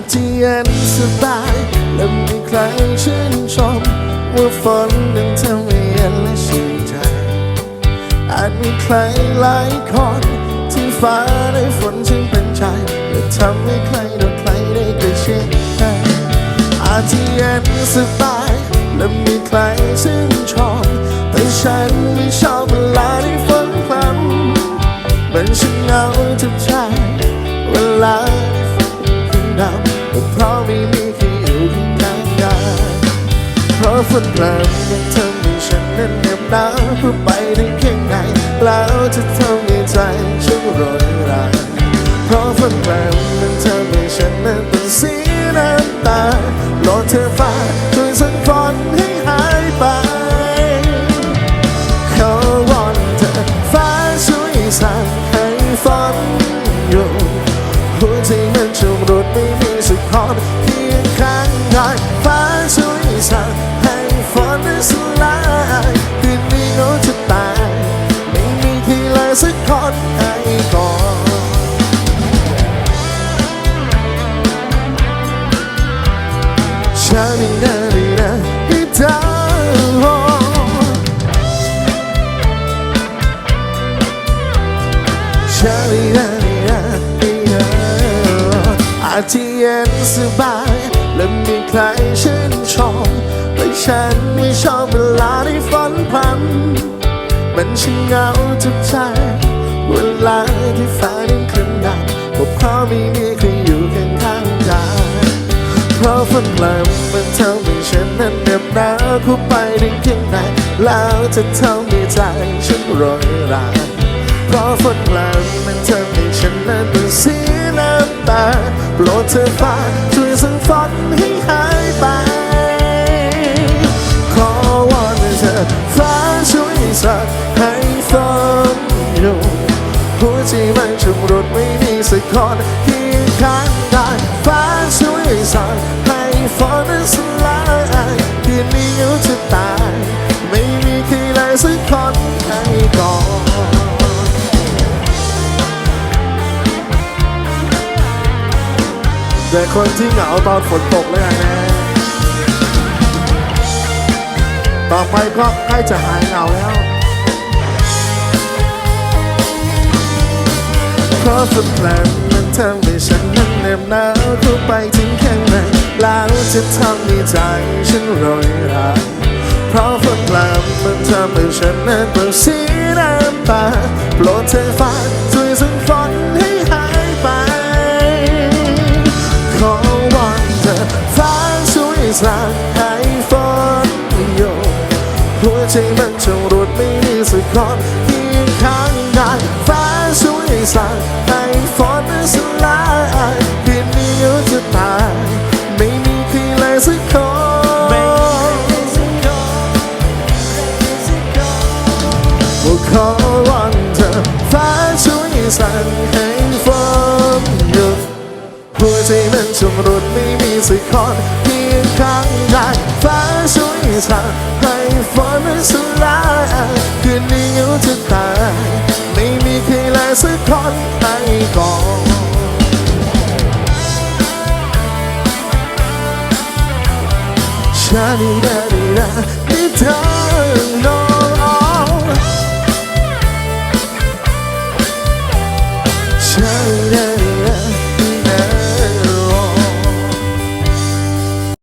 จจะเย็นสบายและมีใครชื่นชม ว่าฝนนั้นทำให้เย็นและชื่นใจ อาจมีใครหลายคนที่ฟ้าได้ฝนจึงเป็นใจและทำให้ใครต่อใครได้ใกล้ชิดกันอาจจะเย็นสบายและมีใครชื่นชมแต่ฉันไม่ชอบ เพราะไม่มีใครอยู่ข้างๆกันเพราะฝนพรงยังทำให้ฉันนั้นเหน็บหนาวเพื่อไปถึงข้างในแล้วจะทำให้ใจฉันโรยราเพราะฝนพรำมันทำให้ฉันนั้นต้องเสียน้ำตาโปรดเธอฟ้า สัาจจะเย็นสบาย และมีใครชื่นชมแต่ฉันไม่ชอบเวลาที่ฝนพรำมันช่างเหงาทุกใจ เวลาที่ฟ้านั้นขึ้นดำก็เพราะไม่มีใครอยู่ข้างข้างกายเพราะฝนพรำมันทำให้ฉันนั้นเหน็บหนาวเข้าไปถึงข้างในแล้วจะทำให้ใจฉันโรยรา เพราะฝนพรำมันทำให้ฉันนั้นต้องเสียน้ำตาโปรดเธอฟ้าช่วยสั่งฝนให้หายไป ขอวอนเธอฟ้าช่วยสั่งให้ฝนหยุดหัวใจมันชุ่มรุดไม่มีสักคนเคียงข้างกายฟ้าช่วยสั่งให้ฝน แต่คนที่เหงาตอนฝนตกเลยนะ ต่อไปก็ใกล้จะหายเหงาแล้ว เพราะฝนแรงมันทำให้ฉันนั้นเหน็บหนาวเข้าไปถึงข้างในแล้วจะทำให้ใจฉันโรยราเพราะฝนแรงมันทำให้ฉันนั้นต้องเสียน้ำตาโปรดเธอฟ้าช่วยสั่งฝน หัวใจมันชงรุดไม่มีสักคนเคียงข้างกายฟ้าช่วยสั่งให้ฝนนั้นสลายคืนนี้เหงาจะตายไม่มีใครเลยสักคนขอวอนเธอฟ้าช่วยสั่งให้ฝนหยุดหัวใจมันชมรุดไม่มีสักคนเพียงข้างกายฟ้าช่วย สั่งให้ฝนนั้นสลายคืนนี้เหงาจะตายไม่มีใครเลยสักคนให้ก่อนชาดีดาดีดาที่เธอโน้ชาดีดาดี